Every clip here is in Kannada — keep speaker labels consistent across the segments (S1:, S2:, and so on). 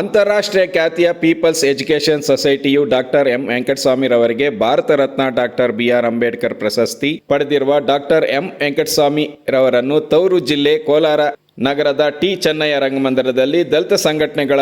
S1: ಅಂತಾರಾಷ್ಟ್ರೀಯ ಖ್ಯಾತಿಯ ಪೀಪಲ್ಸ್ ಎಜುಕೇಷನ್ ಸೊಸೈಟಿಯು doctor M ವೆಂಕಟಸ್ವಾಮಿರವರಿಗೆ Bharat Ratna doctor B R Ambedkar ಪ್ರಶಸ್ತಿ ಪಡೆದಿರುವ ಡಾಕ್ಟರ್ ಎಂ ವೆಂಕಟಸ್ವಾಮಿ ರವರನ್ನು ತೌರು ಜಿಲ್ಲೆ ಕೋಲಾರ ನಗರದ ಟಿ ಚೆನ್ನಯ್ಯ ರಂಗಮಂದಿರದಲ್ಲಿ ದಲಿತ ಸಂಘಟನೆಗಳ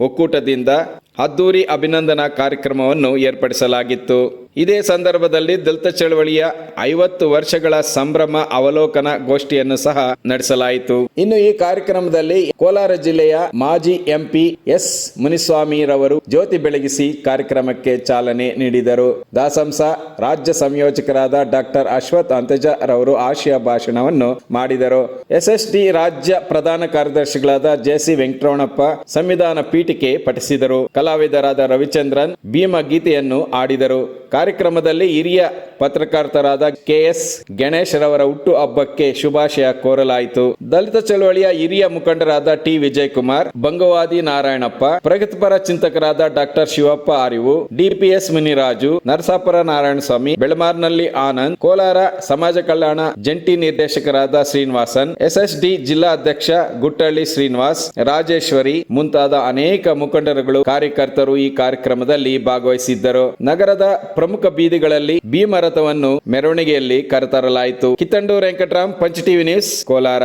S1: ಒಕ್ಕೂಟದಿಂದ ಅದ್ದೂರಿ ಅಭಿನಂದನಾ ಕಾರ್ಯಕ್ರಮವನ್ನು ಏರ್ಪಡಿಸಲಾಗಿತ್ತು. ಇದೇ ಸಂದರ್ಭದಲ್ಲಿ ದಲಿತ ಚಳವಳಿಯ ಐವತ್ತು ವರ್ಷಗಳ ಸಂಭ್ರಮ ಅವಲೋಕನ ಗೋಷ್ಠಿಯನ್ನು ಸಹ ನಡೆಸಲಾಯಿತು. ಇನ್ನು ಈ ಕಾರ್ಯಕ್ರಮದಲ್ಲಿ ಕೋಲಾರ ಜಿಲ್ಲೆಯ ಮಾಜಿ ಎಂಪಿ ಎಸ್ ಮುನಿಸ್ವಾಮಿ ರವರು ಜ್ಯೋತಿ ಬೆಳಗಿಸಿ ಕಾರ್ಯಕ್ರಮಕ್ಕೆ ಚಾಲನೆ ನೀಡಿದರು. ದಾಸಂಸ ರಾಜ್ಯ ಸಂಯೋಜಕರಾದ ಡಾಕ್ಟರ್ ಅಶ್ವಥ್ ಅಂತಜ ರವರು ಆಶಯ ಭಾಷಣವನ್ನು ಮಾಡಿದರು. ಎಸ್ಎಸ್ಡಿ ರಾಜ್ಯ ಪ್ರಧಾನ ಕಾರ್ಯದರ್ಶಿಗಳಾದ ಜೆಸಿ ವೆಂಕಟರಮಣಪ್ಪ ಸಂವಿಧಾನ ಪೀಠಿಕೆ ಪಠಿಸಿದರು. ಕಲಾವಿದರಾದ ರವಿಚಂದ್ರನ್ ಭೀಮ ಗೀತೆಯನ್ನು ಆಡಿದರು. ಕಾರ್ಯಕ್ರಮದಲ್ಲಿ ಹಿರಿಯ ಪತ್ರಕರ್ತರಾದ ಕೆಎಸ್ ಗಣೇಶ್ ರವರ ಹುಟ್ಟು ಹಬ್ಬಕ್ಕೆ ಶುಭಾಶಯ ಕೋರಲಾಯಿತು. ದಲಿತ ಚಳವಳಿಯ ಹಿರಿಯ ಮುಖಂಡರಾದ ಟಿ ವಿಜಯ್ ಕುಮಾರ್ ಬಂಗವಾದಿ ನಾರಾಯಣಪ್ಪ, ಪ್ರಗತಿಪರ ಚಿಂತಕರಾದ ಡಾಕ್ಟರ್ ಶಿವಪ್ಪ ಅರಿವು ಡಿಪಿಎಸ್ ಮುನಿರಾಜು, ನರಸಾಪುರ ನಾರಾಯಣಸ್ವಾಮಿ, ಬೆಳಮಾರ್ನಲ್ಲಿ ಆನಂದ್, ಕೋಲಾರ ಸಮಾಜ ಕಲ್ಯಾಣ ಜಂಟಿ ನಿರ್ದೇಶಕರಾದ ಶ್ರೀನಿವಾಸನ್, ಎಸ್ಎಸ್ಡಿ ಜಿಲ್ಲಾ ಅಧ್ಯಕ್ಷ ಗುಟ್ಟಳ್ಳಿ ಶ್ರೀನಿವಾಸ್, ರಾಜೇಶ್ವರಿ ಮುಂತಾದ ಅನೇಕ ಮುಖಂಡರುಗಳು ಕಾರ್ಯಕರ್ತರು ಈ ಕಾರ್ಯಕ್ರಮದಲ್ಲಿ ಭಾಗವಹಿಸಿದ್ದರು. ನಗರದ ಪ್ರಮುಖ ಬೀದಿಗಳಲ್ಲಿ ಭೀಮರಥವನ್ನು ಮೆರವಣಿಗೆಯಲ್ಲಿ ಕರೆತರಲಾಯಿತು. ಕಿತ್ತಂಡೂರು ವೆಂಕಟರಾಮ್, ಪಂಚ ಟಿವಿ ನ್ಯೂಸ್, ಕೋಲಾರ.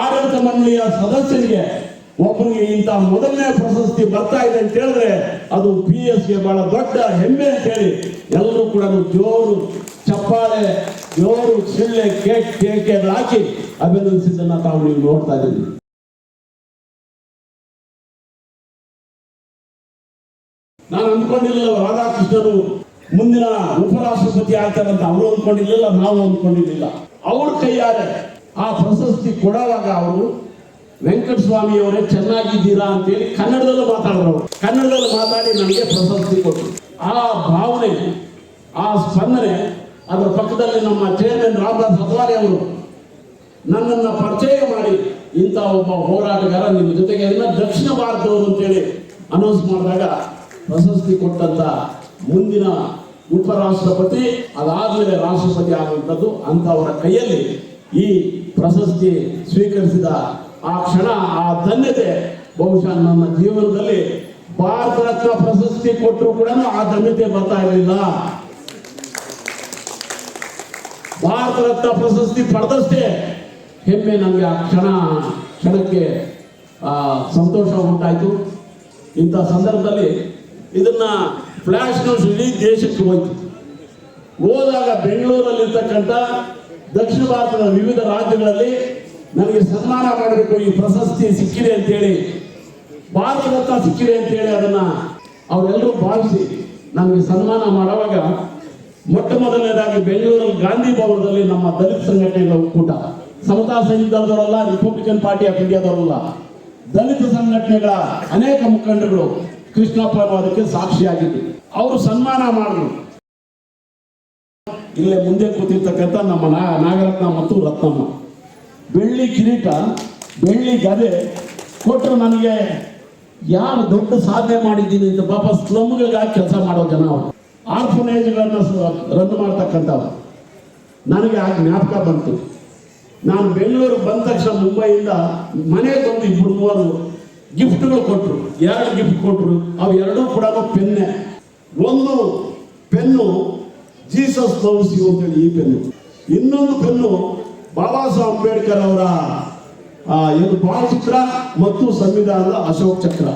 S2: ಆಡಳಿತ ಮಂಡಳಿಯ ಸದಸ್ಯರಿಗೆ ಒಬ್ಬರಿಗೆ ಇಂತಹ ಮೊದಲನೇ ಪ್ರಶಸ್ತಿ ಬರ್ತಾ ಇದೆ ಅಂತ ಹೇಳಿದ್ರೆ ಅದು ಪಿ ಎಸ್ಗೆ ಬಹಳ ದೊಡ್ಡ ಹೆಮ್ಮೆ ಅಂತ ಹೇಳಿ ಎಲ್ಲರೂ ಕೂಡ ಜೋರು ಚಪ್ಪಾಳೆ, ಜೋರು ಸಿಳ್ಳೆ ಕೇಕ್, ಕೇಕೆ ಹಾಕಿ ಅಭಿನಂದಿಸಿದ್ದನ್ನ ತಾವು ನೀವು ನೋಡ್ತಾ ಇದ್ದೀವಿ ನಾನು ಅನ್ಕೊಂಡಿಲ್ಲ ರಾಧಾಕೃಷ್ಣರು ಮುಂದಿನ ಉಪರಾಷ್ಟ್ರಪತಿ ಆಗ್ತಾರಂತ ಅವರು ಅಂದ್ಕೊಂಡಿರ್ಲಿಲ್ಲ, ನಾವು ಅಂದ್ಕೊಂಡಿರ್ಲಿಲ್ಲ. ಅವ್ರ ಕೈಯಾರೆ ಆ ಪ್ರಶಸ್ತಿ ಕೊಡುವಾಗ ಅವರು ವೆಂಕಟಸ್ವಾಮಿ ಅವರೇ ಚೆನ್ನಾಗಿದ್ದೀರಾ? ಅಂತೇಳಿ ಕನ್ನಡದಲ್ಲೂ ಮಾತಾಡಿದ್ರು ಅವರು. ಕನ್ನಡದಲ್ಲಿ ಮಾತಾಡಿ ನನಗೆ ಪ್ರಶಸ್ತಿ ಕೊಟ್ಟರು ಆ ಭಾವನೆ, ಆ ಸ್ಪಂದನೆ, ಅದರ ಪಕ್ಕದಲ್ಲಿ ನಮ್ಮ ಚೇರ್ಮನ್ ರಾಮದಾಸ್ ಅತ್ವಾರಿ ಅವರು ನನ್ನನ್ನು ಪರಿಚಯ ಮಾಡಿ ಇಂಥ ಒಬ್ಬ ಹೋರಾಟಗಾರ ನಿಮ್ಮ ಜೊತೆಗೆ ಎಲ್ಲ ದಕ್ಷಿಣ ಭಾರತದವರು ಅಂತೇಳಿ ಅನೌನ್ಸ್ ಮಾಡಿದಾಗ ಪ್ರಶಸ್ತಿ ಕೊಟ್ಟಂತ ಮುಂದಿನ ಉಪರಾಷ್ಟ್ರಪತಿ, ಅದಾದ್ಮೇಲೆ ರಾಷ್ಟ್ರಪತಿ ಆಗುವಂಥದ್ದು ಅಂಥವರ ಕೈಯಲ್ಲಿ ಈ ಪ್ರಶಸ್ತಿ ಸ್ವೀಕರಿಸಿದ ಆ ಕ್ಷಣ, ಆ ಧನ್ಯತೆ ಬಹುಶಃ ನನ್ನ ಜೀವನದಲ್ಲಿ ಭಾರತ ರತ್ನ ಪ್ರಶಸ್ತಿ ಕೊಟ್ಟರು ಕೂಡ ಆ ಧನ್ಯತೆ ಬರ್ತಾ ಇರಲಿಲ್ಲ. ಭಾರತ ರತ್ನ ಪ್ರಶಸ್ತಿ ಪಡೆದಷ್ಟೇ ಹೆಮ್ಮೆ ನನಗೆ ಆ ಕ್ಷಣ, ಕ್ಷಣಕ್ಕೆ ಸಂತೋಷ ಉಂಟಾಯಿತು. ಇಂಥ ಸಂದರ್ಭದಲ್ಲಿ ಇದನ್ನ ಫ್ಲಾಶ್ ನ್ಯೂಸ್ ಇಡೀ ದೇಶಕ್ಕೆ ಹೋಯ್ತು. ಹೋದಾಗ ಬೆಂಗಳೂರಲ್ಲಿರ್ತಕ್ಕಂಥ ದಕ್ಷಿಣ ಭಾರತದ ವಿವಿಧ ರಾಜ್ಯಗಳಲ್ಲಿ ನನಗೆ ಸನ್ಮಾನ ಮಾಡಬೇಕು, ಈ ಪ್ರಶಸ್ತಿ ಸಿಕ್ಕಿದೆ ಅಂತೇಳಿ ಭಾರತ ರತ್ನ ಸಿಕ್ಕಿದೆ ಅಂತೇಳಿ ಅದನ್ನ ಅವರೆಲ್ಲರೂ ಭಾವಿಸಿ ನನಗೆ ಸನ್ಮಾನ ಮಾಡುವಾಗ ಮೊಟ್ಟ ಮೊದಲನೇದಾಗಿ ಬೆಂಗಳೂರಲ್ಲಿ ಗಾಂಧಿ ಭವನದಲ್ಲಿ ನಮ್ಮ ದಲಿತ ಸಂಘಟನೆಗಳ ಒಕ್ಕೂಟ, ಸಮತಾ ಸಂಘದವರಲ್ಲ ರಿಪಬ್ಲಿಕನ್ ಪಾರ್ಟಿ ಆಫ್ ಇಂಡಿಯಾದವರಲ್ಲ ದಲಿತ ಸಂಘಟನೆಗಳ ಅನೇಕ ಮುಖಂಡರುಗಳು ಕೃಷ್ಣಪ್ಪ ಅನ್ನೋದಕ್ಕೆ ಸಾಕ್ಷಿಯಾಗಿದ್ದು. ಅವರು ಸನ್ಮಾನ ಮಾಡಿದ್ರು. ಇಲ್ಲೇ ಮುಂದೆ ಕೂತಿರ್ತಕ್ಕಂಥ ನಮ್ಮ ನಾಗರತ್ನ ಮತ್ತು ರತ್ನಮ್ಮ. ಬೆಳ್ಳಿ ಕಿರೀಟ, ಬೆಳ್ಳಿ ಗದೆ ಕೊಟ್ಟರು ನನಗೆ, ಯಾರು ದೊಡ್ಡ ಸಾಧನೆ ಮಾಡಿದ್ದೀನಿ ಅಂತ ಪಾಪ ಸ್ಲಮ್ಗಳಿಗಾಗಿ ಕೆಲಸ ಮಾಡೋ ಜನ ಅವರು. ಆರ್ಫನೇಜ್ಗಳನ್ನ ರನ್ ಮಾಡ್ತಕ್ಕಂಥವ್ರು. ನನಗೆ ಆ ಜ್ಞಾಪಕ ಬಂತು. ನಾನು ಬೆಂಗಳೂರು ಬಂದ ತಕ್ಷಣ ಮುಂಬೈಯಿಂದ ಮನೆಗೆ ಬಂದು ಇಬ್ಬರು ಮೂವರು ಗಿಫ್ಟ್ಗಳು ಕೊಟ್ಟರು ಎರಡು ಗಿಫ್ಟ್ ಕೊಟ್ಟರು ಅವು ಎರಡೂ ಕೂಡ ಪೆನ್ನೆ. ಒಂದು ಪೆನ್ನು ಜೀಸಸ್ ಲವ್ಸ್ ಯು ಅಂತೇಳಿ ಈ ಪೆನ್ನು. ಇನ್ನೊಂದು ಪೆನ್ನು ಬಾಬಾ ಸಾಹೇಬ್ ಅಂಬೇಡ್ಕರ್ ಅವರ ಏನು ಭಾವಚಿತ್ರ ಮತ್ತು ಸಂವಿಧಾನದ ಅಶೋಕ್ ಚಕ್ರ.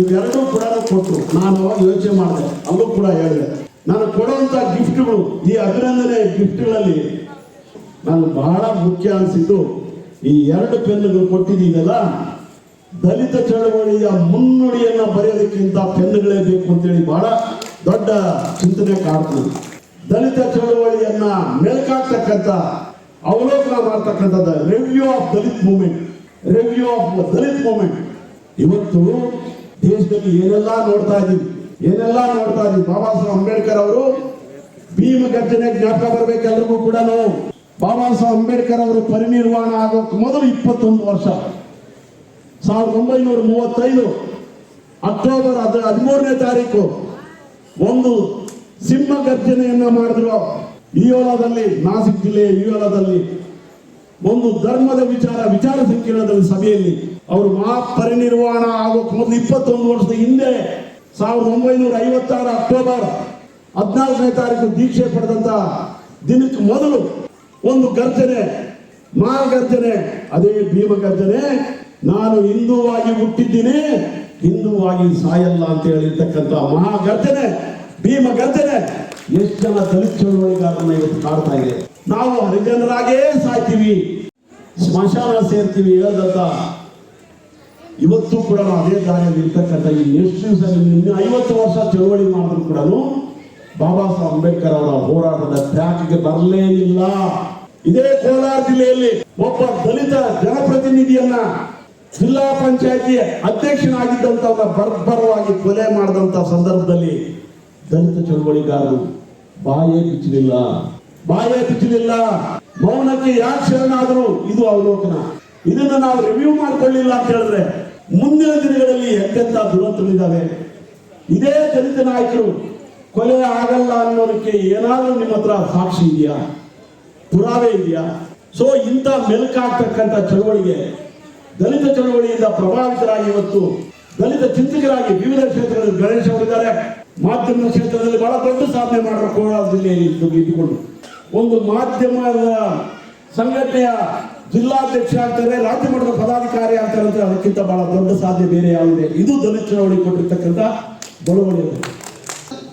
S2: ಇವೆರಡೂ ಕೂಡ ಕೊಟ್ಟರು ನಾನು ಅವಾಗ ಯೋಚನೆ ಮಾಡಿದೆ. ಅಲ್ಲೂ ಕೂಡ ಹೇಳಿದೆ. ನಾನು ಕೊಡುವಂಥ ಗಿಫ್ಟ್ಗಳು ಈ ಅಭಿನಂದನೆ ಗಿಫ್ಟ್ಗಳಲ್ಲಿ ನಾನು ಬಹಳ ಮುಖ್ಯ ಅನಿಸಿದ್ದು ಈ ಎರಡು ಪೆನ್ನುಗಳು ಕೊಟ್ಟಿದ್ದೀನಲ್ಲ ದಲಿತ ಚಳವಳಿಯ ಮುನ್ನುಡಿಯನ್ನ ಬರೆಯೋದಕ್ಕಿಂತ ಪೆನ್ನುಗಳೇ ಬೇಕು ಅಂತೇಳಿ ಬಹಳ ದೊಡ್ಡ ಚಿಂತನೆ ಕಾಡ್ತು. ದಲಿತ ಚಳವಳಿಯನ್ನ ಮೇಲ್ಕಾಕ್ತಕ್ಕಂಥ ಅವಲೋಕನ ಮಾಡ್ತಕ್ಕಂಥದ್ದು review of Dalit movement review of Dalit movement ಇವತ್ತು ದೇಶದಲ್ಲಿ ಏನೆಲ್ಲ ನೋಡ್ತಾ ಇದ್ದೀವಿ, ಏನೆಲ್ಲ ನೋಡ್ತಾ ಇದ್ದೀವಿ? ಬಾಬಾ ಸಾಹೇಬ್ ಅಂಬೇಡ್ಕರ್ ಅವರು ಭೀಮ ಗರ್ಜನೆ ಜ್ಞಾಪಕ ಬರಬೇಕು ಎಲ್ರಿಗೂ ಕೂಡ ಬಾಬಾ ಸಾಹೇಬ್ ಅಂಬೇಡ್ಕರ್ ಅವರು ಪರಿನಿರ್ವಾಣ ಆಗೋಕೆ ಮೊದಲು ಇಪ್ಪತ್ತೊಂದು ವರ್ಷ. ಸಾವಿರದ ಒಂಬೈನೂರ ಮೂವತ್ತೈದು ಅಕ್ಟೋಬರ್ ಹದ್ ಹದಿಮೂರನೇ ತಾರೀಕು ಒಂದು ಸಿಂಹ ಗರ್ಜನೆಯನ್ನ ಮಾಡಿದ್ರು ಇಯೋಲಾದಲ್ಲಿ ನಾಸಿಕ್ ಜಿಲ್ಲೆಯ ಇಯೋಲಾದಲ್ಲಿ ಒಂದು ಧರ್ಮದ ವಿಚಾರ ವಿಚಾರ ಸಂಕಿರಣದಲ್ಲಿ ಸಭೆಯಲ್ಲಿ ಅವರು ಮಹಾ ಪರಿನಿರ್ವಾಣ ಆಗೋಕ್ ಮೊದಲು ಇಪ್ಪತ್ತೊಂದು ವರ್ಷದ ಹಿಂದೆ ಸಾವಿರದ ಒಂಬೈನೂರ ಐವತ್ತಾರು ಅಕ್ಟೋಬರ್ ಹದಿನಾಲ್ಕನೇ ತಾರೀಕು ದೀಕ್ಷೆ ಪಡೆದಂತ ದಿನಕ್ಕೆ ಮೊದಲು ಒಂದು ಗರ್ಜನೆ, ಮಹಾಗರ್ಜನೆ, ಅದೇ ಭೀಮ ಗರ್ಜನೆ ನಾನು ಹಿಂದೂವಾಗಿ ಹುಟ್ಟಿದ್ದೀನಿ, ಹಿಂದೂವಾಗಿ ಸಾಯಲ್ಲ ಅಂತ ಹೇಳಿರ್ತಕ್ಕಂಥ ಮಹಾಗರ್ಜನೆ ಭೀಮ ಗರ್ಜನೆ ಎಷ್ಟು ಜನ ದಲಿತ ಚಳುವಳಿಗಾರರನ್ನ ಇವತ್ತು ಕಾಡ್ತಾ ಇದೆ. ನಾವು ಹರಿಜನರಾಗೇ ಸಾಯ್ತೀವಿ, ಸ್ಮಶಾನ ಸೇರ್ತೀವಿ ಹೇಳ್ದಂತ ಇವತ್ತು ಕೂಡ ಅದೇ ದಾರಿಯಲ್ಲಿ ಇರ್ತಕ್ಕಂಥ ಈ ಎಷ್ಟು ಇನ್ನು ಐವತ್ತು ವರ್ಷ ಚಳುವಳಿ ಮಾಡಿದ್ರು ಕೂಡ ಬಾಬಾ ಸಾಹೇಬ್ ಅಂಬೇಡ್ಕರ್ ಅವರ ಹೋರಾಟದ ಟ್ರ್ಯಾಕ್ಗೆ ಬರಲೇ ಇಲ್ಲ ಇದೇ ಕೋಲಾರ ಜಿಲ್ಲೆಯಲ್ಲಿ ಒಬ್ಬ ದಲಿತ ಜನಪ್ರತಿನಿಧಿಯನ್ನ ಜಿಲ್ಲಾ ಪಂಚಾಯತಿ ಅಧ್ಯಕ್ಷನಾಗಿದ್ದಂತವನ್ನ ಬರ್ಬರವಾಗಿ ಕೊಲೆ ಮಾಡಿದಂತ ಸಂದರ್ಭದಲ್ಲಿ ದಲಿತ ಚಳುವಳಿಗಾರರು ಬಾಯೇ ಬಿಚ್ಚಲಿಲ್ಲ. ಬಾಯೇ ಬಿಚ್ಚಲಿಲ್ಲ. ಮೌನಕ್ಕೆ ಯಾಕೆ ಶರಣಾದರೂ ಇದು ಅವಲೋಕನ. ಇದನ್ನು ನಾವು ರಿವ್ಯೂ ಮಾಡಿಕೊಳ್ಳಿಲ್ಲ ಅಂತ ಹೇಳಿದ್ರೆ ಮುಂದಿನ ದಿನಗಳಲ್ಲಿ ಎಂತೆಂತ ದುರಂತಗಳಿದ್ದಾವೆ ಇದೇ ದಲಿತ ನಾಯಕರು ಕೊಲೆ ಆಗಲ್ಲ ಅನ್ನೋದಕ್ಕೆ ಏನಾದರೂ ನಿಮ್ಮ ಹತ್ರ ಸಾಕ್ಷಿ ಇದೆಯಾ? ಪುರಾವೆ ಇದೆಯಾ? ಸೊ ಇಂಥ ಮೆಲುಕಾಗ್ತಕ್ಕಂಥ ಚಳವಳಿಗೆ ದಲಿತ ಚಳವಳಿಯಿಂದ ಪ್ರಭಾವಿತರಾಗಿ ಇವತ್ತು ದಲಿತ ಚಿಂತಕರಾಗಿ ವಿವಿಧ ಕ್ಷೇತ್ರಗಳಲ್ಲಿ ಗಣೇಶ್ ಅವರಿದ್ದಾರೆ. ಮಾಧ್ಯಮ ಕ್ಷೇತ್ರದಲ್ಲಿ ಬಹಳ ದೊಡ್ಡ ಸಾಧನೆ ಮಾಡಿರೋ ಕೋಲಾರ ಜಿಲ್ಲೆಯಲ್ಲಿ ಇದ್ದುಕೊಂಡು ಒಂದು ಮಾಧ್ಯಮದ ಸಂಘಟನೆಯ ಜಿಲ್ಲಾಧ್ಯಕ್ಷ ಆಗ್ತಾರೆ, ರಾಜ್ಯ ಮಟ್ಟದ ಪದಾಧಿಕಾರಿ ಆಗ್ತಾರೆ ಅಂದ್ರೆ ಅದಕ್ಕಿಂತ ಬಹಳ ದೊಡ್ಡ ಸಾಧ್ಯ ಬೇರೆ ಯಾವುದೇ. ಇದು ದಲಿತ ಚಳವಳಿ ಕೊಟ್ಟಿರ್ತಕ್ಕಂಥ ಬಳುವಳಿ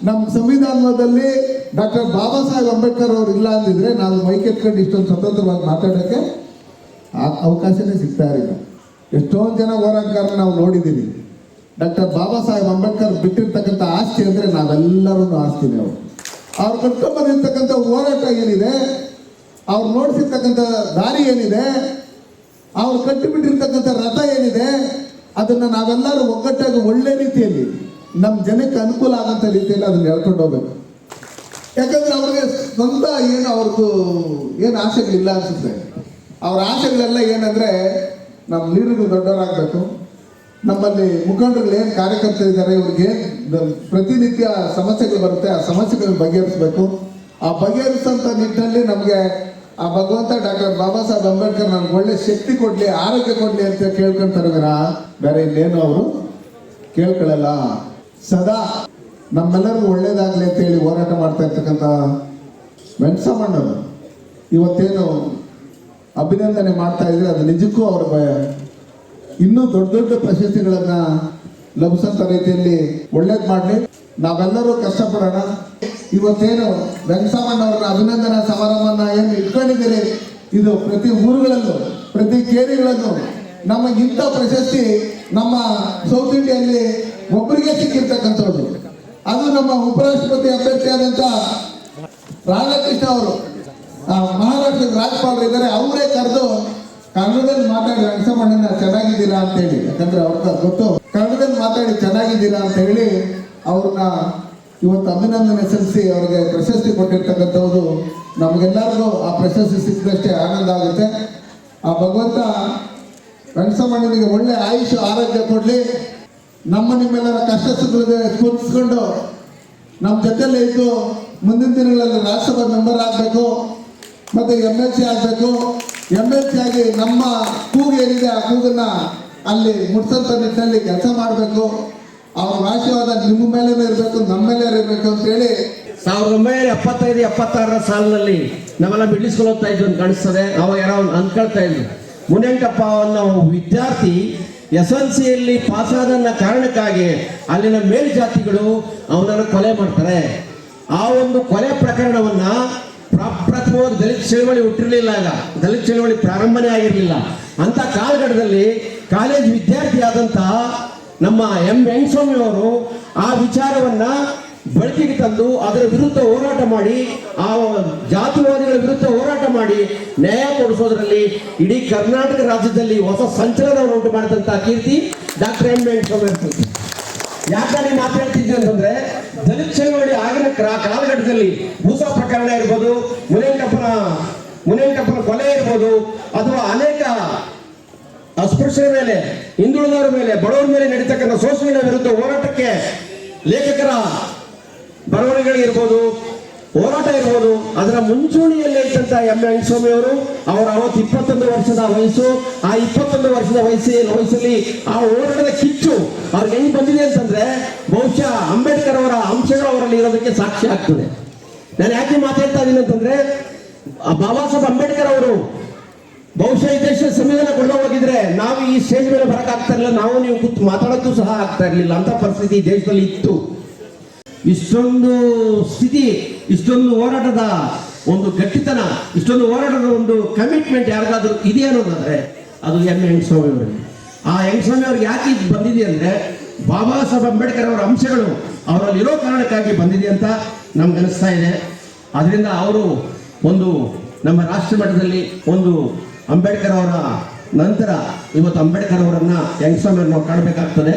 S3: ನಮ್ಮ ಸಂವಿಧಾನದಲ್ಲಿ ಡಾಕ್ಟರ್ ಬಾಬಾ ಸಾಹೇಬ್ ಅಂಬೇಡ್ಕರ್ ಅವರು ಇಲ್ಲ ಅಂದಿದ್ರೆ ನಾವು ಮೈಕ್ ಎತ್ಕೊಂಡು ಇಷ್ಟೊಂದು ಸ್ವತಂತ್ರವಾಗಿ ಮಾತಾಡೋಕ್ಕೆ ಅವಕಾಶನೇ ಸಿಗ್ತಾ ಇರಲಿಲ್ಲ. ಎಷ್ಟೊಂದು ಜನ ಹೋರಾಟಗಾರನ ನಾವು ನೋಡಿದ್ದೀವಿ. ಡಾಕ್ಟರ್ ಬಾಬಾ ಸಾಹೇಬ್ ಅಂಬೇಡ್ಕರ್ ಬಿಟ್ಟಿರ್ತಕ್ಕಂಥ ಆಸ್ತಿ ಅಂದರೆ ನಾವೆಲ್ಲರೂ ಆಸ್ತಿನೇ ಅವರು. ಅವ್ರು ಕಟ್ಕೊಂಡ್ಬಂದಿರ್ತಕ್ಕಂಥ ಹೋರಾಟ ಏನಿದೆ, ಅವ್ರು ನೋಡಿಸಿರ್ತಕ್ಕಂಥ ದಾರಿ ಏನಿದೆ, ಅವ್ರು ಕಟ್ಟಿಬಿಟ್ಟಿರ್ತಕ್ಕಂಥ ರಥ ಏನಿದೆ, ಅದನ್ನು ನಾವೆಲ್ಲರೂ ಒಗ್ಗಟ್ಟಾಗಿ ಒಳ್ಳೆ ರೀತಿಯಲ್ಲಿ ನಮ್ಮ ಜನಕ್ಕೆ ಅನುಕೂಲ ಆಗಂತ ರೀತಿಯಲ್ಲಿ ಅದನ್ನ ಹೇಳ್ಕೊಂಡು ಹೋಗ್ಬೇಕು. ಯಾಕಂದ್ರೆ ಅವ್ರಿಗೆ ಸ್ವಂತ ಏನು ಅವ್ರದ್ದು ಏನು ಆಸೆಗಳಿಲ್ಲ ಅನ್ಸುತ್ತೆ. ಅವ್ರ ಆಸೆಗಳೆಲ್ಲ ಏನಂದ್ರೆ ನಮ್ಮ ಲೀಡರ್ಗಳು ದೊಡ್ಡವರಾಗಬೇಕು. ನಮ್ಮಲ್ಲಿ ಮುಖಂಡರುಗಳು ಏನು ಕಾರ್ಯಕರ್ತರು ಇದ್ದಾರೆ ಇವ್ರಿಗೆ ಪ್ರತಿನಿತ್ಯ ಸಮಸ್ಯೆಗಳು ಬರುತ್ತೆ, ಆ ಸಮಸ್ಯೆಗಳನ್ನ ಬಗೆಹರಿಸಬೇಕು. ಆ ಬಗೆಹರಿಸೋಂಥ ನಿಟ್ಟಿನಲ್ಲಿ ನಮಗೆ ಆ ಭಗವಂತ ಡಾಕ್ಟರ್ ಬಾಬಾ ಸಾಹೇಬ್ ಅಂಬೇಡ್ಕರ್ ನಮ್ಗೆ ಒಳ್ಳೆ ಶಕ್ತಿ ಕೊಡಲಿ, ಆರೋಗ್ಯ ಕೊಡಲಿ ಅಂತ ಕೇಳ್ಕೊಂತಾರೆ ಬೇರೆ ಇನ್ನೇನು ಅವರು ಕೇಳ್ಕೊಳ್ಳಲ್ಲ ಸದಾ ನಮ್ಮೆಲ್ಲರಿಗೂ ಒಳ್ಳೇದಾಗ್ಲಿ ಅಂತ ಹೇಳಿ ಹೋರಾಟ ಮಾಡ್ತಾ ಇರ್ತಕ್ಕಂಥ ವೆಂಕಟಮ್ಮಣ್ಣವರು ಇವತ್ತೇನು ಅಭಿನಂದನೆ ಮಾಡ್ತಾ ಇದ್ರೆ ಅದು ನಿಜಕ್ಕೂ ಅವರ ಇನ್ನೂ ದೊಡ್ಡ ದೊಡ್ಡ ಪ್ರಶಸ್ತಿಗಳನ್ನ ಲಭಿಸಂತ ರೀತಿಯಲ್ಲಿ ಒಳ್ಳೇದು ಮಾಡಲಿ. ನಾವೆಲ್ಲರೂ ಕಷ್ಟಪಡೋಣ. ಇವತ್ತೇನು ವೆಂಕಟಮ್ಮಣ್ಣವ್ರನ್ನ ಅಭಿನಂದನಾ ಸಮಾರಂಭನ ಏನು ಇಟ್ಕೊಂಡಿದ್ದೀರಿ? ಇದು ಪ್ರತಿ ಊರುಗಳಲ್ಲೂ, ಪ್ರತಿ ಕೇರಿಗಳಲ್ಲೂ ನಮಗಿಂತ ಪ್ರಶಸ್ತಿ ನಮ್ಮ ಸೌತ್ ಇಂಡಿಯಲ್ಲಿ ಒಬ್ಬರಿಗೆ ಸಿಕ್ಕಿರ್ತಕ್ಕಂಥದ್ದು. ಅದು ನಮ್ಮ ಉಪರಾಷ್ಟ್ರಪತಿ ಅಭ್ಯರ್ಥಿ ಆದಂತ ರಾಧಾಕೃಷ್ಣ ಅವರು. ಮಹಾರಾಷ್ಟ್ರದ ರಾಜ್ಯಪಾಲರು ಇದ್ದಾರೆ, ಅವರೇ ಕರೆದು ಕನ್ನಡದಲ್ಲಿ ಮಾತಾಡಿ ರಂಗಸಮಣ್ಣ ಚೆನ್ನಾಗಿದ್ದೀರಾ ಅಂತ ಹೇಳಿ. ಯಾಕಂದ್ರೆ ಅವ್ರಿಗೆ ಗೊತ್ತು. ಕನ್ನಡದಲ್ಲಿ ಮಾತಾಡಿ ಚೆನ್ನಾಗಿದ್ದೀರಾ ಅಂತ ಹೇಳಿ ಅವ್ರನ್ನ ಇವತ್ತು ಅಭಿನಂದನೆ ಸಲ್ಲಿಸಿ ಅವ್ರಿಗೆ ಪ್ರಶಸ್ತಿ ಕೊಟ್ಟಿರ್ತಕ್ಕಂಥವ್ರು ನಮಗೆಲ್ಲರಿಗೂ ಆ ಪ್ರಶಸ್ತಿ ಸಿಕ್ಕಿದಷ್ಟೇ ಆನಂದ ಆಗುತ್ತೆ. ಆ ಭಗವಂತ ರಂಗಸಮಣ್ಣನಿಗೆ ಒಳ್ಳೆ ಆಯುಷ್, ಆರೋಗ್ಯ ಕೊಡಲಿ. ನಮ್ಮ ನಿಮ್ಮೆಲ್ಲರ ಕಷ್ಟ ಸುಖದ ಸ್ಪಂದಿಸ್ಕೊಂಡು ನಮ್ಮ ಜೊತೆಲೇ ಇದ್ದು ಮುಂದಿನ ದಿನಗಳಲ್ಲಿ ರಾಜ್ಯಸಭಾ ಮೆಂಬರ್ ಆಗಬೇಕು. ಮತ್ತು ಎಂ ಎಲ್ ಸಿ ಆಗಬೇಕು. ಎಂ ಎಲ್ ಸಿ ಆಗಿ ನಮ್ಮ ಕೂಗು ಏನಿದೆ ಆ ಕೂಗನ್ನ ಅಲ್ಲಿ ಮುಟ್ಸಂತ ನಿಟ್ಟಿನಲ್ಲಿ ಕೆಲಸ ಮಾಡಬೇಕು. ಅವ್ರ ಆಶೀರ್ವಾದ ನಿಮ್ಮ ಮೇಲೆ ಇರಬೇಕು, ನಮ್ಮ ಮೇಲೆ ಇರಬೇಕು ಅಂತೇಳಿ
S4: ಸಾವಿರದ ಒಂಬೈನೂರ ಎಪ್ಪತ್ತೈದು, ಎಪ್ಪತ್ತಾರರ ಸಾಲಿನಲ್ಲಿ ನಾವೆಲ್ಲ ಓದ್ತಾ ಇದ್ವಿ ಅಂತ ಕಾಣಿಸ್ತದೆ. ಅವಾಗ ಯಾರೋ ಒಂದು ಅಂದ್ಕೊಳ್ತಾ ಇದ್ರು. ಮುನಿಯಂಕಪ್ಪ ಅನ್ನೋ ವಿದ್ಯಾರ್ಥಿ ಎಸ್ ಎಲ್ ಸಿಯಲ್ಲಿ ಪಾಸಾದನ್ನ ಕಾರಣಕ್ಕಾಗಿ ಅಲ್ಲಿನ ಮೇಲ್ಜಾತಿಗಳು ಅವನನ್ನು ಕೊಲೆ ಮಾಡ್ತಾರೆ. ಆ ಒಂದು ಕೊಲೆ ಪ್ರಕರಣವನ್ನ ಪ್ರಪ್ರಥಮವಾಗಿ ದಲಿತ ಚಳವಳಿ ಹುಟ್ಟಿರಲಿಲ್ಲ ಆಗ ದಲಿತ ಚಳವಳಿ ಪ್ರಾರಂಭನೇ ಆಗಿರಲಿಲ್ಲ. ಅಂತ ಕಾಲಘಟ್ಟದಲ್ಲಿ ಕಾಲೇಜ್ ವಿದ್ಯಾರ್ಥಿ ಆದಂತಹ ನಮ್ಮ ಎಂ ವೆಂಕಸ್ವಾಮಿ ಅವರು ಆ ವಿಚಾರವನ್ನ ಬಳಕೆಗೆ ತಂದು ಅದರ ವಿರುದ್ಧ ಹೋರಾಟ ಮಾಡಿ, ಆ ಜಾತಿವಾದಿಗಳ ವಿರುದ್ಧ ಹೋರಾಟ ಮಾಡಿ ನ್ಯಾಯ ಕೊಡಿಸೋದ್ರಲ್ಲಿ ಇಡೀ ಕರ್ನಾಟಕ ರಾಜ್ಯದಲ್ಲಿ ಹೊಸ ಸಂಚಲನವನ್ನು ಉಂಟು ಮಾಡಿದಂತಹ ಕೀರ್ತಿ ಡಾಕ್ಟರ್ ಎಂ ವೆಂಕಟಸ್ವಾಮಿ ಅವ್ರದ್ದು. ಯಾಕೆ ನಾನು ಮಾತಾಡ್ತಿದ್ದೆ ಅಂತಂದ್ರೆ ದಲಿತ ಚಳವಳಿ ಆಗಿನ ಕಾಲಘಟ್ಟದಲ್ಲಿ ಭೂಸ ಪ್ರಕರಣ ಇರ್ಬೋದು ಮುನೇಂಕಪ್ಪನ ಮುನೇಂಕಪ್ಪನ ಕೊಲೆ ಇರ್ಬೋದು, ಅಥವಾ ಅನೇಕ ಅಸ್ಪೃಶ್ಯರ ಮೇಲೆ, ಹಿಂದುಳಿದವರ ಮೇಲೆ, ಬಡವರ ಮೇಲೆ ನಡೀತಕ್ಕಂಥ ಸೋಸುವಿನ ವಿರುದ್ಧ ಹೋರಾಟಕ್ಕೆ ಲೇಖಕರ ಬರವಣಿಗೆಗಳಿರ್ಬೋದು ಹೋರಾಟ ಇರ್ಬೋದು. ಅದರ ಮುಂಚೂಣಿಯಲ್ಲಿ ಇದ್ದಂತ ಎಂ. ಸ್ವಾಮಿ ಅವರು, ಅವರ ಅವತ್ತು ಇಪ್ಪತ್ತೊಂದು ವರ್ಷದ ವಯಸ್ಸು, ಆ ಇಪ್ಪತ್ತೊಂದು ವರ್ಷದ ವಯಸ್ಸಿನ ವಯಸ್ಸಲ್ಲಿ ಆ ಹೋರಾಟದ ಕಿಚ್ಚು ಅವ್ರಿಗೆ ಹೆಂಗ್ ಬಂದಿದೆ ಅಂತಂದ್ರೆ ಬಹುಶಃ ಅಂಬೇಡ್ಕರ್ ಅವರ ಅಂಶಗಳು ಅವರಲ್ಲಿ ಇರೋದಕ್ಕೆ ಸಾಕ್ಷಿ ಆಗ್ತದೆ. ನಾನು ಯಾಕೆ ಮಾತಾಡ್ತಾ ಇದ್ದೀನಿ ಅಂತಂದ್ರೆ ಬಾಬಾ ಸಾಹೇಬ್ ಅಂಬೇಡ್ಕರ್ ಅವರು ಬಹುಶಃ ಈ ದೇಶದ ಸಂವಿಧಾನ ಕೊಡ ಹೋಗಿದ್ರೆ ನಾವು ಈ ಸ್ಟೇಜ್ ಮೇಲೆ ಬರಕ್ ಆಗ್ತಾ ಇರಲಿಲ್ಲ. ನಾವು ನೀವು ಕೂತು ಮಾತಾಡೋಕ್ಕೂ ಸಹ ಆಗ್ತಾ ಇರಲಿಲ್ಲ ಅಂತ ಪರಿಸ್ಥಿತಿ ದೇಶದಲ್ಲಿ ಇತ್ತು. ಇಷ್ಟೊಂದು ಸ್ಥಿತಿ, ಇಷ್ಟೊಂದು ಹೋರಾಟದ ಒಂದು ಗಟ್ಟಿತನ, ಇಷ್ಟೊಂದು ಹೋರಾಟದ ಒಂದು ಕಮಿಟ್ಮೆಂಟ್ ಯಾರಿಗಾದ್ರೂ ಇದೆ ಅನ್ನೋದಾದ್ರೆ ಅದು ಎಂ. ಸ್ವಾಮಿ ಅವರಿಗೆ. ಆ ಸ್ವಾಮಿ ಅವ್ರಿಗೆ ಯಾಕೆ ಇದು ಬಂದಿದೆ ಅಂದ್ರೆ ಬಾಬಾ ಸಾಹೇಬ್ ಅಂಬೇಡ್ಕರ್ ಅವರ ಅಂಶಗಳು ಅವರಲ್ಲಿರೋ ಕಾರಣಕ್ಕಾಗಿ ಬಂದಿದೆ ಅಂತ ನಮ್ಗೆ ಅನಿಸ್ತಾ ಇದೆ. ಅದರಿಂದ ಅವರು ಒಂದು ನಮ್ಮ ರಾಷ್ಟ್ರ ಮಟ್ಟದಲ್ಲಿ ಒಂದು ಅಂಬೇಡ್ಕರ್ ಅವರ ನಂತರ ಇವತ್ತು ಅಂಬೇಡ್ಕರ್ ಅವರನ್ನ ಸ್ವಾಮಿ ನಾವು ಕಾಣಬೇಕಾಗ್ತದೆ.